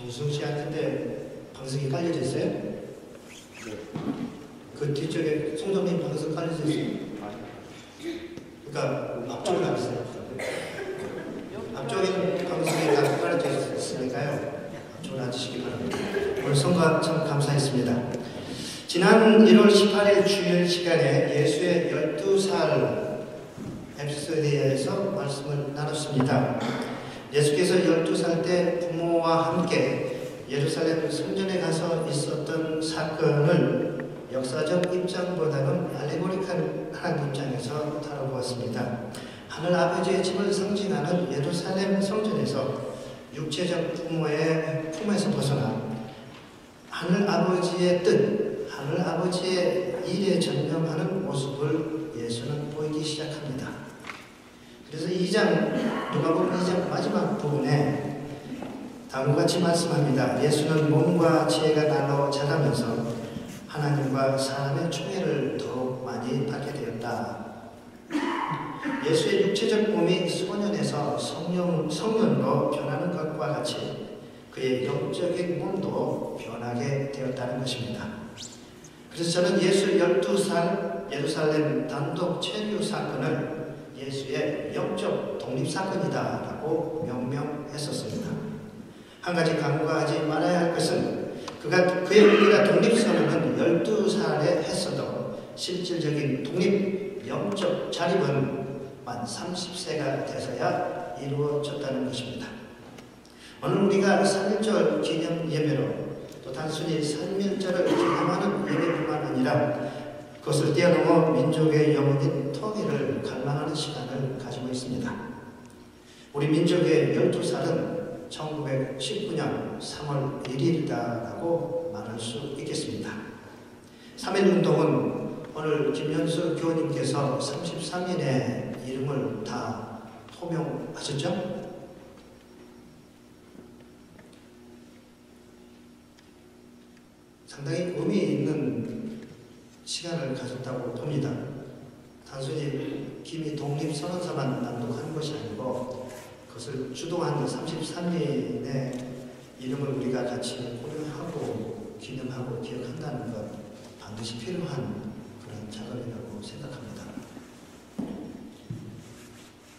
정수영 씨한테 방석이 깔려져 있어요? 네. 그 뒤쪽에 송정민 방석 깔려져 있어요. 그러니까 앞쪽은 안 있어요. 앞쪽에 방송이 다 깔려져 있으니까요. 앞쪽으로 앉으시기 바랍니다. 오늘 성과 참 감사했습니다. 지난 1월 18일 주일 시간에 예수의 12살 에피소드에서 말씀을 나눴습니다. 예수께서 12살 때 부모와 함께 예루살렘 성전에 가서 있었던 사건을 역사적 입장보다는 알레고리컬한 입장에서 다뤄보았습니다. 하늘 아버지의 집을 상징하는 예루살렘 성전에서 육체적 부모의 품에서 벗어나 하늘 아버지의 뜻, 하늘 아버지의 일에 전념하는 모습을 예수는 보이기 시작합니다. 그래서 2장, 누가복음 2장 마지막 부분에 다음과 같이 말씀합니다. 예수는 몸과 지혜가 날로 자라면서 하나님과 사람의 총애를 더욱 많이 받게 되었다. 예수의 육체적 몸이 소년에서 성령, 성년으로 변하는 것과 같이 그의 영적인 몸도 변하게 되었다는 것입니다. 그래서 저는 예수 12살 예루살렘 단독 체류 사건을 예수의 영적 독립 사건이다 라고 명명했었습니다. 한 가지 간과하지 말아야 할 것은 그가 그의 우리가 독립선언은 12살에 했어도 실질적인 독립 영적 자립은 만 30세가 돼서야 이루어졌다는 것입니다. 오늘 우리가 3.1절 기념 예배로 또 단순히 3.1절을 기념하는 예배뿐만 아니라 그것을 뛰어넘어 민족의 영혼인 통일을 갈망하는 시간을 가지고 있습니다. 우리 민족의 12살은 1919년 3월 1일이다라고 말할 수 있겠습니다. 3.1운동은 오늘 김현수 교우님께서 33인의 이름을 다 호명하셨죠? 상당히 의미 있는 시간을 가졌다고 봅니다. 단순히 김이 독립선언서만 낭독하는 것이 아니고 그것을 주도한 33인의 이름을 우리가 같이 고려하고 기념하고 기억한다는 것 반드시 필요한 그런 작업이라고 생각합니다.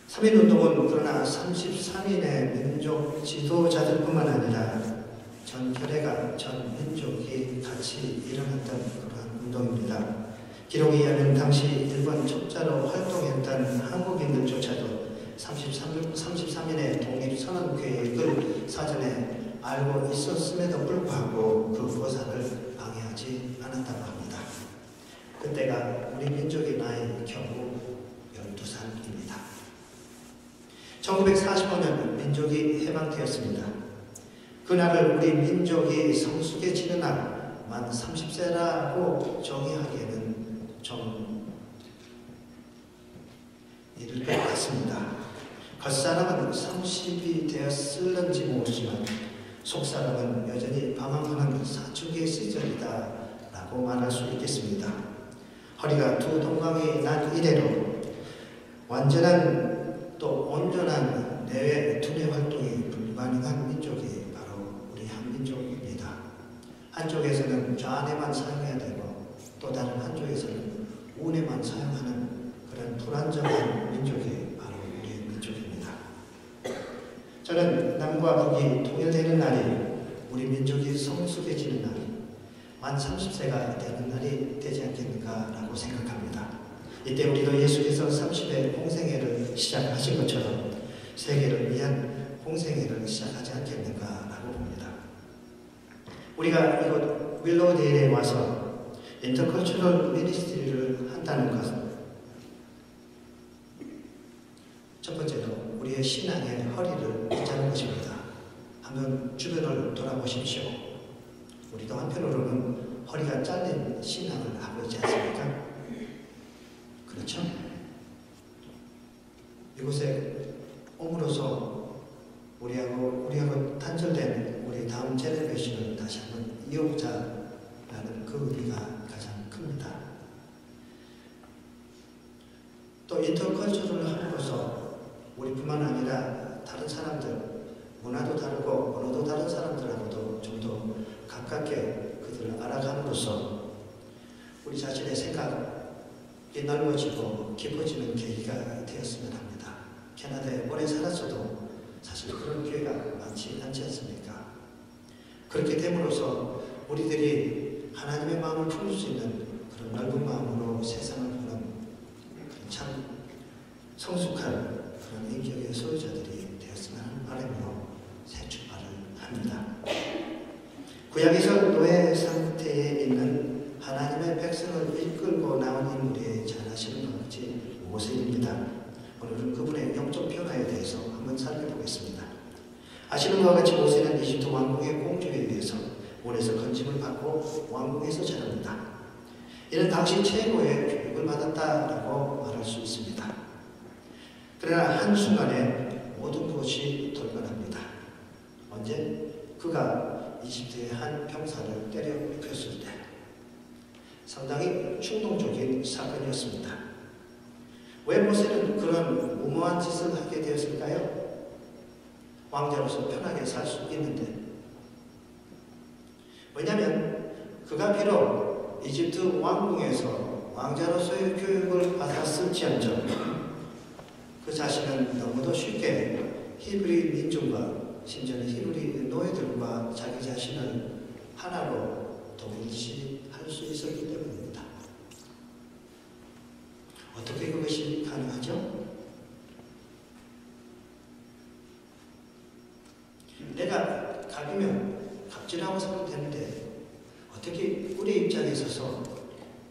3.1운동은 그러나 33인의 민족 지도자들뿐만 아니라 전 혈애가 전 민족이 같이 일어났던 운동입니다. 기록에 의하면 당시 일본 첩자로 활동했던 한국인들조차도 33, 33인의 독립선언 계획을 사전에 알고 있었음에도 불구하고 그 거사를 방해하지 않았다고 합니다. 그때가 우리 민족의 나이 겨우 12살입니다. 1945년 민족이 해방되었습니다. 그날을 우리 민족이 성숙해지는 날 만 30세라고 정의하기에는 좀 이를 것 같습니다. 겉사람은 30이 되었을는지 모르지만 속사람은 여전히 방황하는 사춘기 시절이다 라고 말할 수 있겠습니다. 허리가 두 동강이 난 이래로 완전한 또 온전한 내외 두뇌 활동이 불가능한 민족이 바로 우리 한민족입니다. 한쪽에서는 좌뇌만 사용해야 되고 또 다른 한쪽에서는 우뇌만 사용하는 그런 불안정한 민족이 바로 우리의 민족입니다. 저는 남과 북이 통일되는 날이 우리 민족이 성숙해지는 날이 만 30세가 되는 날이 되지 않겠는가라고 생각합니다. 이때 우리도 예수께서 30의 공생애를 시작하신 것처럼 세계를 위한 공생애를 시작하지 않겠는가라고 봅니다. 우리가 이곳 윌로데일에 와서 인터컬처럴 미니스트리를 한다는 것은 첫 번째로 우리의 신앙의 허리를 빗자는 것입니다. 한번 주변을 돌아보십시오. 우리도 한편으로는 허리가 잘린 신앙을 하고 있지 않습니까? 그렇죠? 이곳에 옴으로써 우리하고 우리하고 단절된 우리 다음 제네레이션을 다시 한번 이어보자라는 그 의미가 가장 큽니다. 또 인터컬처를 함으로써 우리뿐만 아니라 다른 사람들 문화도 다르고 언어도 다른 사람들하고도 가깝게 그들을 알아감으로써 우리 자신의 생각이 넓어지고 깊어지는 계기가 되었으면 합니다. 캐나다에 오래 살았어도 사실 그런 기회가 많지 않지 않습니까? 그렇게 됨으로써 우리들이 하나님의 마음을 품을 수 있는 그런 넓은 마음으로 세상을 보는 참 성숙한 그런 인격의 소유자들이 되었으면 하는 바람으로 새 출발을 합니다. 구약에서 노예 상태에 있는 하나님의 백성을 이끌고 나온 인물이 잘 아시는 것 같이 모세입니다. 오늘은 그분의 영적 변화에 대해서 한번 살펴보겠습니다. 아시는 것과 같이 모세는 이집트 왕궁의 공주에 의해서 물에서 건짐을 받고 왕궁에서 자랍니다. 이는 당시 최고의 교육을 받았다라고 말할 수 있습니다. 그러나 한순간에 모든 것이 돌변합니다. 언제? 그가 이집트의 한 병사를 때려 눕혔을 때 상당히 충동적인 사건이었습니다. 왜 모세는 그런 무모한 짓을 하게 되었을까요? 왕자로서 편하게 살 수 있는데 왜냐하면 그가 비록 이집트 왕궁에서 왕자로서의 교육을 받았을지언정 그 자신은 너무도 쉽게 히브리 민족과 심지어는 히브리 노예들과 자기 자신을 하나로 동일시할 수 있었기 때문입니다. 어떻게 그것이 가능하죠? 내가 갑이면 갑질하고 살면 되는데 어떻게 우리 입장에 서서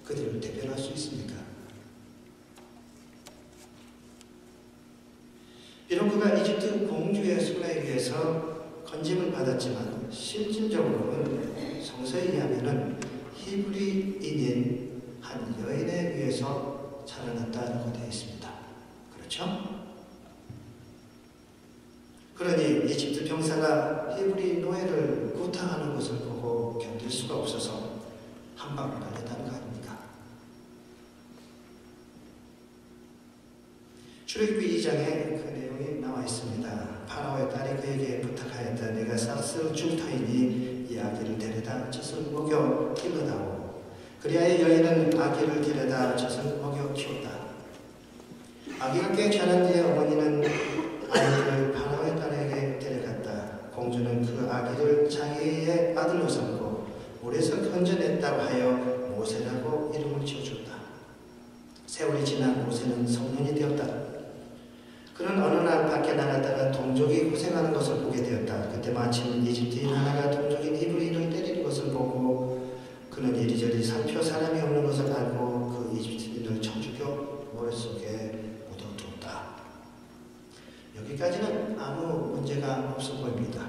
그들을 대변할 수 있습니까? 비록 그가 이집트 공주의 손에 의해서 건짐을 받았지만 실질적으로는 성서에 의하면 히브리인인 한 여인에 의해서 자라났다고 되어 있습니다. 그렇죠? 그러니 이집트 병사가 히브리 노예를 구타하는 것을 보고 견딜 수가 없어서 한방 날렸다는 거 아닙니까? 출애굽기 2장에 그 내용이 나와 있습니다. 파라오의 딸이 그에게 부탁하였다. 내가 싹스 중타이니 이 아기를 데려다 젖을 먹여 길러다오. 그리하여 여인은 아기를 데려다 젖을 먹여 키웠다. 아기가 꽤 자란 뒤에 어머니는 아이를 파라오의 딸에게 데려갔다. 공주는 그 아기를 자기의 아들로 삼고 물에서 건져냈다고 하여 모세라고 이름을 지어줬다. 세월이 지나 모세는 성년이 되었다. 그는 어느 날 밖에 나갔다가 동족이 고생하는 것을 보게 되었다. 그때 마침 이집트인 하나가 동족인 히브리인을 때리는 것을 보고 그는 이리저리 살펴 사람이 없는 것을 알고 그 이집트인을 쳐 죽여 머릿속에 묻어두었다. 여기까지는 아무 문제가 없어 보입니다.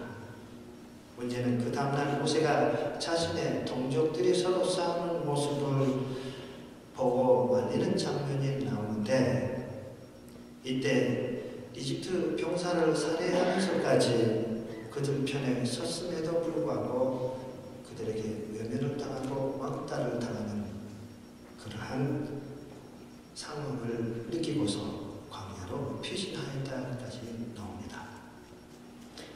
문제는 그 다음날 모세가 자신의 동족들이 서로 싸우는 모습을 보고 말리는 장면이 나오는데 이 때 이집트 병사를 살해하면서까지 그들 편에 섰음에도 불구하고 그들에게 외면을 당하고 왕따를 당하는 그러한 상황을 느끼고서 광야로 피신하였다까지 나옵니다.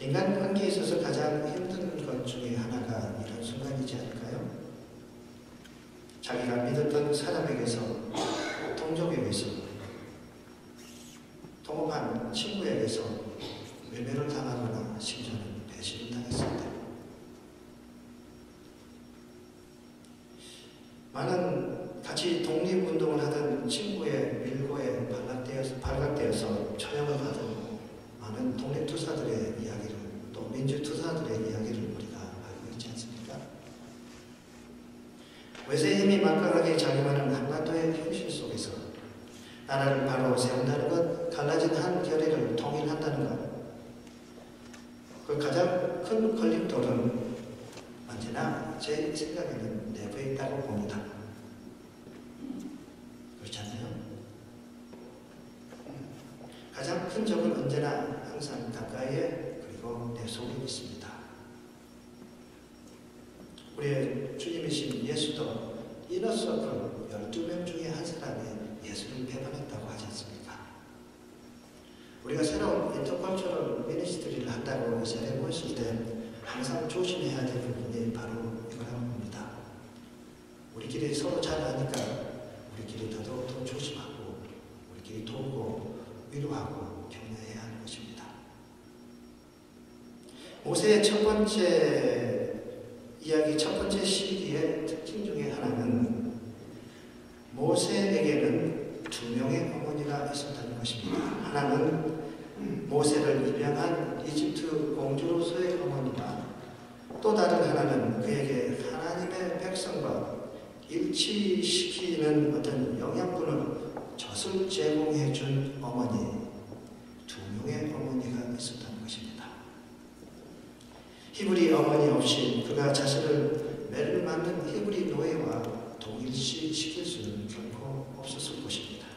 인간 관계에 있어서 가장 힘든 것 중에 하나가 이런 순간이지 않을까요? 자기가 믿었던 사람에게서 동족에게서 통업한 친구에게서 외면을 당하거나 심지어는 배신을 때 많은 같이 독립운동을 하던 친구의 밀고에 발각되어서, 발각되어서 처형을 받은 많은 독립투사들의 이야기를 또 민주투사들의 이야기를 우리가 알고 있지 않습니까? 외세 힘이 막강하게 자기만은 한반도의 현실 속에서 나라를 바로 세운다는 것, 갈라진 한 결의를 통일한다는 것. 그 가장 큰 걸림돌은 언제나 제 생각에는 내부에 있다고 봅니다. 그렇잖아요. 가장 큰 적은 언제나 항상 가까이에 그리고 내 속에 있습니다. 우리의 주님이신 예수도 이너서클 12명 중에 한 사람이 예수를 배반했다고 하지 않습니까? 우리가 새로운 인터컬처럴 미니스트리를 한다고 전에 모였을 때 항상 조심해야 될 부분이 바로 이거라고 봅니다. 우리끼리 서로 잘 아니까 우리끼리 더더욱 더 조심하고 우리끼리 돕고 위로하고 격려해야 하는 것입니다. 모세의 첫 번째 이야기 첫 번째 시기의 특징 중에 하나는 모세에게는 두 명의 어머니가 있었다는 것입니다. 하나는 모세를 입양한 이집트 공주로서의 어머니와 또 다른 하나는 그에게 하나님의 백성과 일치시키는 어떤 영양분을 젖을 제공해 준 어머니 두 명의 어머니가 있었다는 것입니다. 히브리 어머니 없이 그가 자신을 매를 맞는 히브리 노예와 동일시 시킬 수는 결코 없었을 것입니다.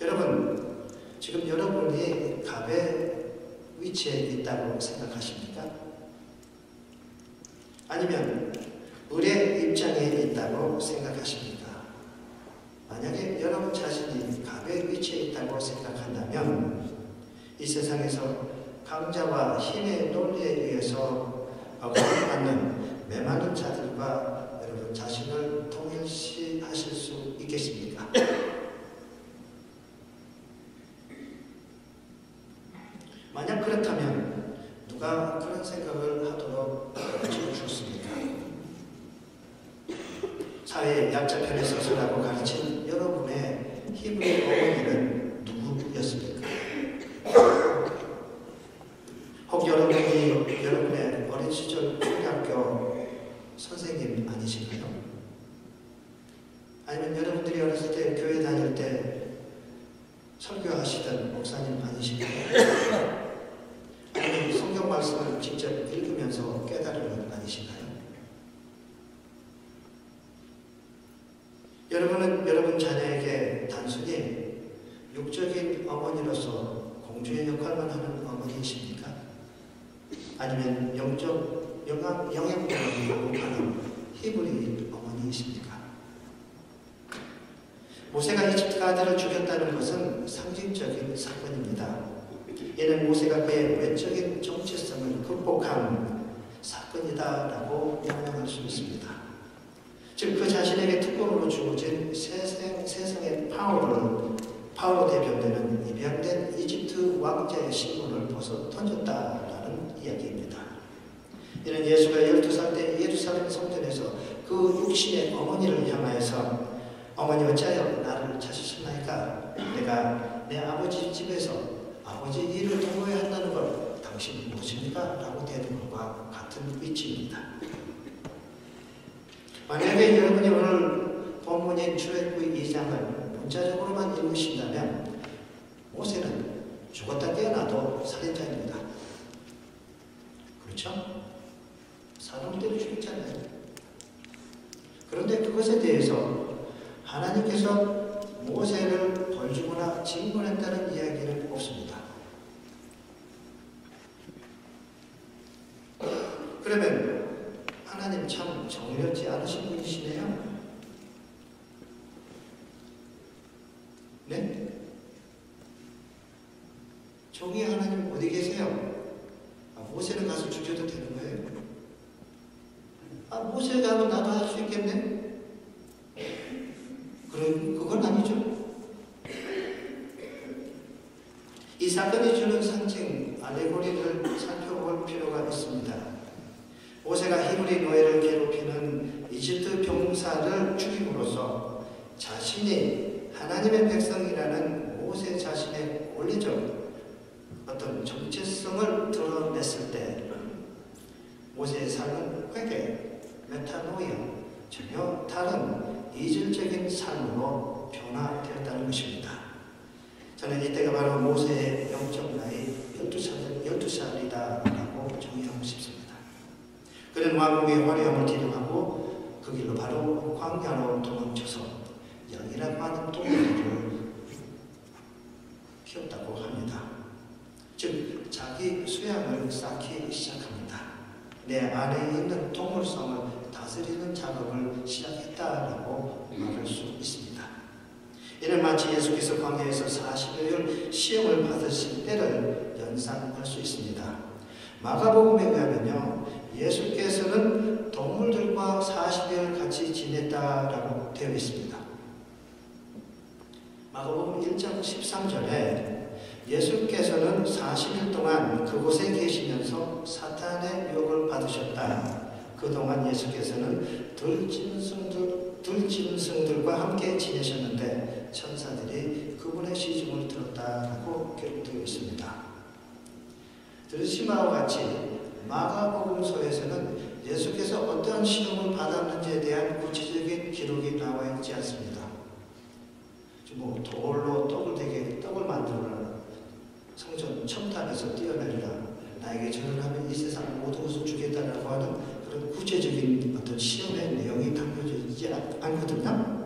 여러분, 지금 여러분이 갑의 위치에 있다고 생각하십니까? 아니면 을의 입장에 있다고 생각하십니까? 만약에 여러분 자신이 갑의 위치에 있다고 생각한다면 이 세상에서 강자와 힘의 논리에 의해서 억압받는 메마른 자들과 여러분 자신을 동일시 하실 수 있겠습니까? 만약 그렇다면 누가 그런 생각을 하도록 해주셨습니까? 사회의 약자 편에 서서라고 가르친 여러분의 힘의 어머니는 누구였습니까? 혹 여러분이 여러분의 어린 시절 초등학교 선생님 아니신가요? 아니면 여러분들이 어렸을 때 교회 다닐 때 설교하시던 목사님 아니신가요? 아니면 성경 말씀을 직접 읽으면서 깨달은 것 아니신가요? 여러분은 여러분 자녀에게 단순히 육적인 어머니로서 공주의 역할만 하는 어머니이십니까? 아니면 영적 영향, 영향력을 요구하는 히브리 어머니이십니까? 모세가 이집트 아들을 죽였다는 것은 상징적인 사건입니다. 이는 모세가 그의 외적인 정체성을 극복한 사건이다라고 명명할 수 있습니다. 즉 그 자신에게 특권으로 주어진 세상, 세상의 파워를 파워로 대변되는 입양된 이집트 왕자의 신분을 벗어 던졌다라는 이야기입니다. 이는 예수가 12살 때 예루살렘 성전에서 그 육신의 어머니를 향하여서 어머니 어찌하여 나를 찾으셨나이까 내가 내 아버지 집에서 아버지 일을 도모해야 한다는 걸 당신이 무엇입니까? 라고 대는 것과 같은 위치입니다. 만약에 여러분이 오늘 본문인 출애굽 2장을 문자적으로만 읽으신다면 모세는 죽었다 깨어나도 살인자입니다. 그렇죠? 사람 때려 죽였잖아요. 그런데 그것에 대해서 하나님께서 모세를 벌주거나 징벌했다는 이야기는 없습니다. 그러면 하나님 참 정의롭지 않으신 분이시네요. 네? 정의 하나님 어디 계세요? 아, 모세는 가서 죽여도 되는 거예요? 아, 모세가 하면 나도 할 수 있겠네? 그런, 그건 아니죠. 이 사건이 주는 상징, 알레고리를 살펴볼 필요가 있습니다. 모세가 히브리 노예를 괴롭히는 이집트 병사를 죽임으로써 자신이 하나님의 백성이라는 모세 자신의 원리적 어떤 정체성을 드러냈을 때 모세의 삶은 회개, 메타노이아, 전혀 다른 이질적인 삶으로 변화되었다는 것입니다. 저는 이때가 바로 모세의 영적 나이 12살, 12살이다라고 정의하고 싶습니다. 그는 왕국의 화려함을 기록하고 그 길로 바로 광야로 도망쳐서 영이라고 하는 동물을 키웠다고 합니다. 즉 자기 수양을 쌓기 시작합니다. 내 안에 있는 동물성을 다스리는 작업을 시작했다라고 말할 수 있습니다. 이는 마치 예수께서 광야에서 40여일 시험을 받으실 때를 연상할 수 있습니다. 마가복음에 의하면요. 예수께서는 동물들과 40일 같이 지냈다라고 되어 있습니다. 마가복음 1장 13절에 예수께서는 40일 동안 그곳에 계시면서 사탄의 유혹을 받으셨다. 그동안 예수께서는 들짐승들, 들짐승들과 함께 지내셨는데 천사들이 그분의 시중을 들었다라고 기록되어 있습니다. 들으심과 같이 마가복음서에서는 예수께서 어떠한 시험을 받았는지에 대한 구체적인 기록이 나와 있지 않습니다. 뭐 돌로 떡을 되게 떡을 만들어라 성전 첨단에서 뛰어내리라 나에게 절을 하면 이 세상 모든 것을 주겠다라고 하는 그런 구체적인 어떤 시험의 내용이 담겨져 있지 않거든요.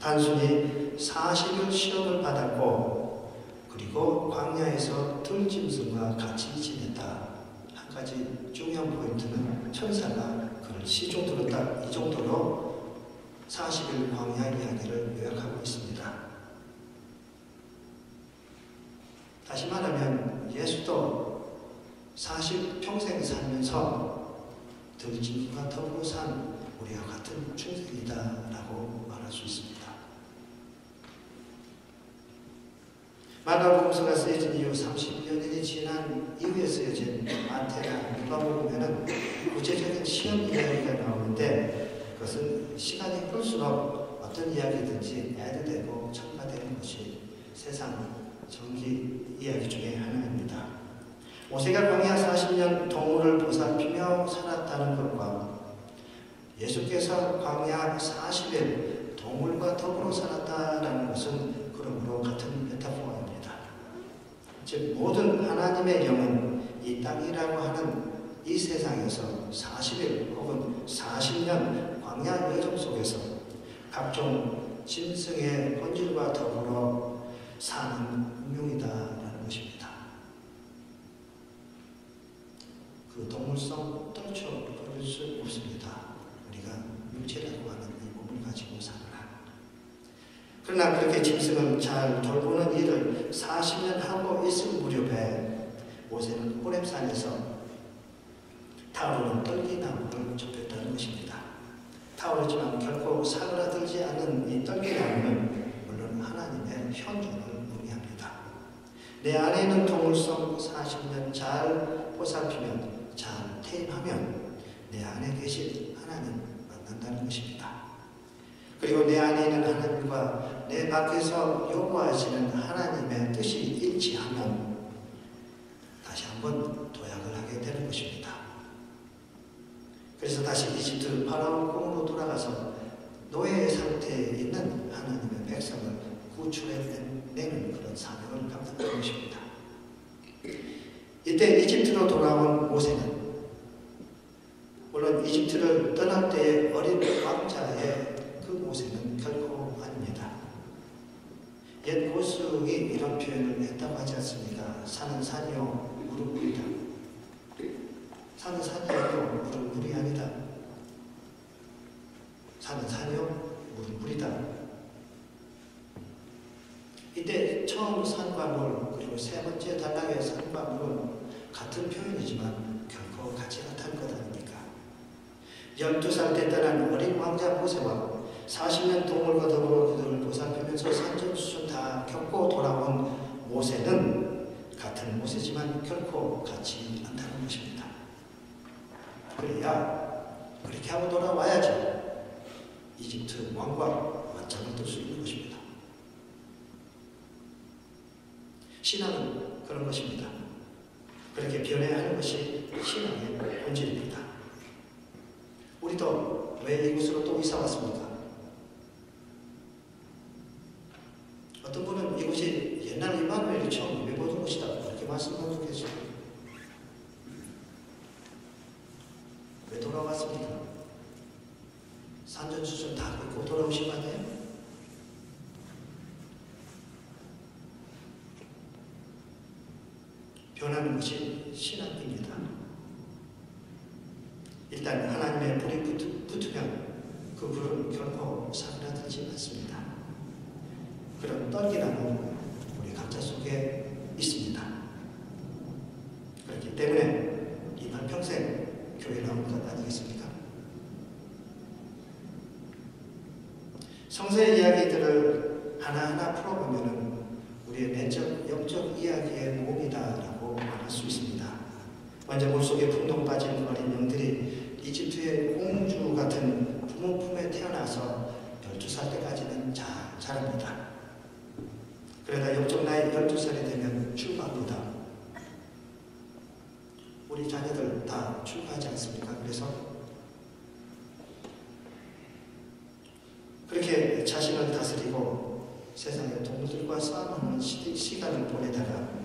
단순히 40일 시험을 받았고 그리고 광야에서 들짐승과 같이 지냈다. 한 가지 중요한 포인트는 천사가 그를 시종 들었다. 이 정도로 40일 광야 이야기를 요약하고 있습니다. 다시 말하면 예수도 40 평생 살면서 들짐과 더불어 산 우리와 같은 충생이다 라고 말할 수 있습니다. 마가복음서가 쓰여진 이후 30년이 지난 이후에 쓰여진 마태나 누가복음에는 구체적인 시험 이야기가 나오는데 그것은 시간이 흐를수록 어떤 이야기든지 애드되고 첨가되는 것이 세상 전기 이야기 중에 하나입니다. 모세가 광야 40년 동물을 보살피며 살았다는 것과 예수께서 광야 40일 동물과 더불어 살았다는 것은 그러므로 같은 메타포입니다. 즉 모든 하나님의 영은 이 땅이라고 하는 이 세상에서 40일 혹은 40년 광야 여정 속에서 각종 짐승의 본질과 더불어 사는 것입니다. 그 동물성 떨쳐버릴 수 없습니다. 우리가 육체라고 하는 이 몸을 가지고 사느라. 그러나 그렇게 짐승을 잘 돌보는 일을 40년 하고 있을 무렵에 모세는 호렙산에서 타오르는 떨기나무를 접했다는 것입니다. 타오르지만 결코 사그라들지 않는 이 떨기나무는 물론 하나님의 현존을 내 안에 있는 동물성 40년 잘 보살피면 잘 태임하면 내 안에 계신 하나님 만난다는 것입니다. 그리고 내 안에 있는 하나님과 내 밖에서 요구하시는 하나님의 뜻이 일치하면 다시 한번 도약을 하게 되는 것입니다. 그래서 다시 이집트 파라오宫으로 돌아가서 노예 상태에 있는 하나님의 백성을 구출해내는 그런 사명을 감당한 것입니다. 이때 이집트로 돌아온 모세는 물론 이집트를 떠날 때의 어린 왕자의 그 모세는 결코 아닙니다. 옛 고승이 이런 표현을 했다고 하지 않습니까? 산은 산이요 물은 물이다. 산은 산이요 물은 물이 아니다. 산은 산이요 물은 물이다. 이때 처음 산과 물 그리고 세 번째 단락의 산과 물은 같은 표현이지만 결코 같이 않다는 것 아닙니까? 12살 때 떠난 어린 왕자 모세와 40년 동물과 더불어 그들을 보살피면서 산전수전 다 겪고 돌아온 모세는 같은 모세지만 결코 같이 않다는 것입니다. 그래야 그렇게 하고 돌아와야지 이집트 왕과 맞짱을 뜰 수 있는 것입니다. 신앙은 그런 것입니다. 그렇게 변해야 하는 것이 신앙의 본질입니다. 우리도 왜 이곳으로 또 이사 왔습니까? 변하는 것이 신학입니다. 일단 하나님의 불이 붙으면 그 불은 결코 사그라들지 않습니다. 그런 떨기라는 우리 각자 속에 있습니다. 그렇기 때문에 이만 평생 교회 나온 것 아니겠습니까? 성서의 이야기들을 하나하나 풀어보면 우리의 내적, 영적 이야기의 몸이다 말할 수 있습니다. 먼저 물속에 풍덩 빠진 어린 영들이 이집트의 공주 같은 부모 품에 태어나서 12살 때까지는 잘 자랍니다. 그러다 영적 나이 12살이 되면 출가합니다. 우리 자녀들 다 출가하지 않습니까? 그래서 그렇게 자신을 다스리고 세상의 동물들과 싸움하는 시, 간을 보내다가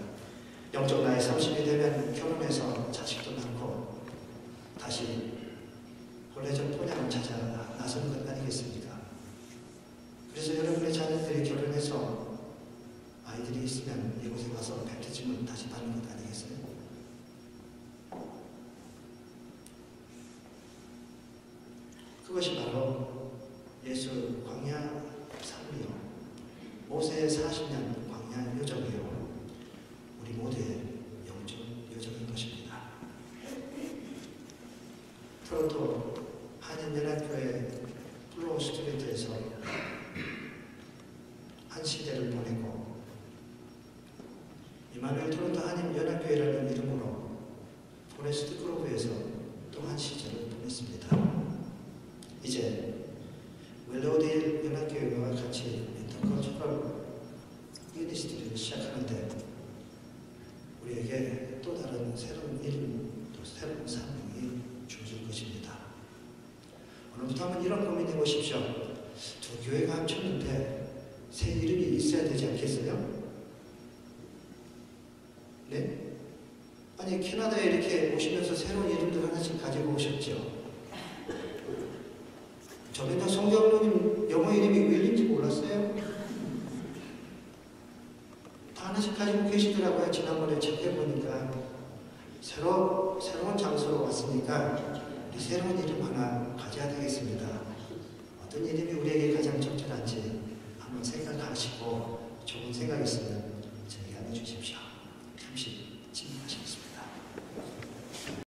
영적 나이 30이 되면 결혼해서 자식도 낳고 다시 원래적 본향을 찾아 나서는 것 아니겠습니까? 그래서 여러분의 자녀들이 결혼해서 아이들이 있으면 이곳에 와서 뵙티즘을 다시 받는 것 아니겠어요? 그것이 바로 예수 광야 삶이요. 모세의 40년 광야 요정이요. 우리 모두의 영적 요정인 것입니다. 토론토 한인연합교회 블로우 스트리트에서 한 시대를 보내고 이마누엘 토론토 한인연합교회라는 이름으로 포레스트 그로브에서 또 한 시절을 보냈습니다. 이제 웰로우데일 연합교회와 같이 인터컬처럴 미니스트리를 시작하는데 우리에게 또 다른 새로운 이름, 또 새로운 사명이 주어질 것입니다. 한번 이런 고민해 보십시오. 두 교회가 합쳤는데 새 이름이 있어야 되지 않겠어요? 네? 아니 캐나다에 이렇게 오시면서 새로운 이름들 하나씩 가지고 오셨죠. 저는 성경님 영어 이름이 윌린지 몰랐어요. 다 하나씩 가지고 계시더라고요. 지난번에 체크해보니까 새로, 새로운 장소로 왔으니까 우리 새로운 이름 하나 가져야 되겠습니다. 어떤 이름이 우리에게 가장 적절한지 한번 생각하시고 좋은 생각 있으면 저희게 알려주십시오.